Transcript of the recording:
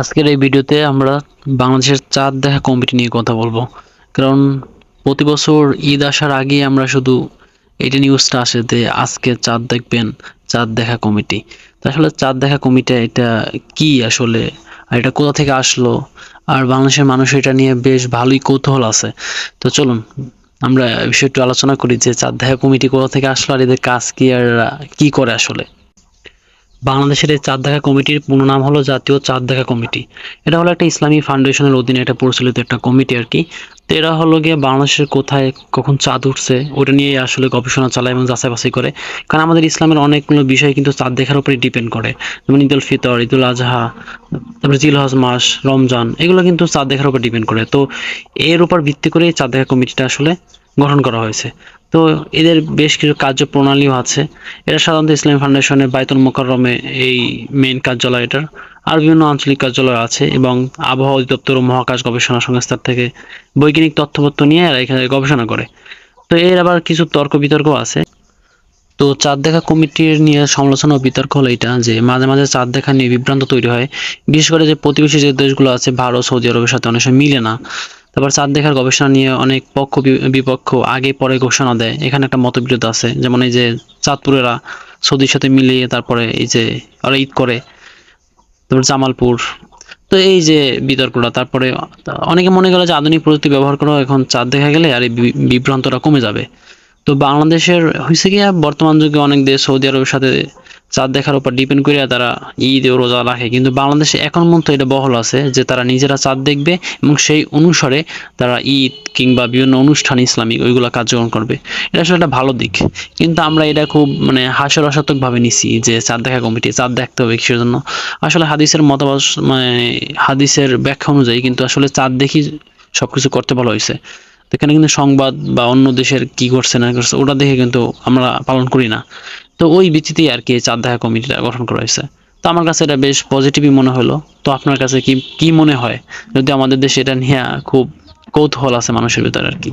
আজকের এই ভিডিওতে আমরা বাংলাদেশের চাঁদ দেখা কমিটি নিয়ে কথা বলব। কারণ প্রতি বছর ঈদ আসার আগে আমরা শুধু এটা নিউজটা আসে যে আজকে চাঁদ দেখবেন, চাঁদ দেখা কমিটি আসলে চাঁদ দেখা কমিটি এটা কি আসলে? আর এটা কোথা থেকে আসলো? আর বাংলাদেশের মানুষ এটা নিয়ে বেশ ভালোই কৌতূহল আছে। তো চলুন, আমরা এই বিষয়ে একটু আলোচনা করি যে চাঁদ দেখা কমিটি কোথা থেকে আসলো আর এদের কাজ কি আর কি করে আসলে? বাংলাদেশের এই চাঁদ দেখা কমিটির পূর্ণ নাম হলো জাতীয় চাঁদ দেখা কমিটি। এটা হলো একটা ইসলামী ফাউন্ডেশনের অধীনে এটা পরিচালিত একটা কমিটি আর কি। তো এরা হলো গিয়ে বাংলাদেশের কোথায় কখন চাঁদ উঠছে, ওটা নিয়ে আসলে গবেষণা চালায় এবং যাচাই বাছাই করে। কারণ আমাদের ইসলামের অনেকগুলো বিষয় কিন্তু চাঁদ দেখার উপরে ডিপেন্ড করে। যেমন ঈদ উল ফিতর, ঈদ উল আজহা তারপরে জিলহজ মাস, রমজান, এগুলো কিন্তু চাঁদ দেখার উপর ডিপেন্ড করে। তো এর উপর ভিত্তি করে চাঁদ দেখা কমিটিটা আসলে গঠন করা হয়েছে। তো এদের বেশ কিছু কার্যপ্রণালীও আছে। এটা সাধারণত ইসলাম ফাউন্ডেশনের বাইতুল মোকাররমে এই মেইন কার্যালয় এটার। আর বিভিন্ন আঞ্চলিক কার্যালয় আছে এবং আবহাওয়া অধিদপ্তর ও মহাকাশ গবেষণা সংস্থার থেকে বৈজ্ঞানিক তথ্যপত্র নিয়ে এরা এখানে গবেষণা করে। তো এর আবার কিছু তর্ক বিতর্ক আছে। তো চাঁদ দেখা কমিটির নিয়ে সমালোচনা ও বিতর্ক হলো এটা যে মাঝে মাঝে চাঁদ দেখা নিয়ে বিভ্রান্ত তৈরি হয়। বিশেষ করে যে প্রতিবেশী যে দেশগুলো আছে, ভারত, সৌদি আরবের সাথে অনেক সময় মিলে না। তারপর চাঁদ দেখার গবেষণা নিয়ে অনেক পক্ষ বিপক্ষ আগে পরে ঘোষণা দেয়। এখানে একটা মতবিরোধ আছে। যেমন এই যে চাঁদপুরেরা সৌদির সাথে মিলিয়ে তারপরে এই যে ঈদ করে। তারপর জামালপুর। তো এই যে বিতর্কটা, তারপরে অনেকে মনে করে যে আধুনিক প্রযুক্তি ব্যবহার করা এখন চাঁদ দেখা গেলে আর এই বিভ্রান্তটা কমে যাবে। তো বাংলাদেশের হয়েছে কি, বর্তমান যুগে অনেক দেশ সৌদি আরবের সাথে চাঁদ দেখার উপর ডিপেন্ড করে তারা ঈদ ও রোজা রাখে। কিন্তু বাংলাদেশে এখন পর্যন্ত এটা বহল আছে যে তারা নিজেরা চাঁদ দেখবে এবং সেই অনুসারে তারা ঈদ কিংবা বিভিন্ন অনুষ্ঠান ইসলামিক ওইগুলো কার্যক্রম করবে। এটা আসলে একটা ভালো দিক। কিন্তু আমরা এটা খুব মানে হাস্যরসাত্মক ভাবে নিছি যে চাঁদ দেখা কমিটি, চাঁদ দেখতে হবে কিসের জন্য? আসলে হাদিসের মতামত মানে হাদিসের ব্যাখ্যা অনুযায়ী কিন্তু আসলে চাঁদ দেখি সবকিছু করতে বলা হয়েছে। এখানে কিন্তু সংবাদ বা অন্য দেশের কি করছে না করছে, ওটা দেখে কিন্তু আমরা পালন করি না। তো ওই ভিত্তিতেই আর কি চাঁদ দেখা কমিটিটা গঠন করা হয়েছে। তো আমার কাছে এটা বেশ পজিটিভই মনে হলো। তো আপনার কাছে কি কি মনে হয়? যদি আমাদের দেশে এটা নিয়ে খুব কৌতূহল আছে মানুষের ভিতরে আর কি।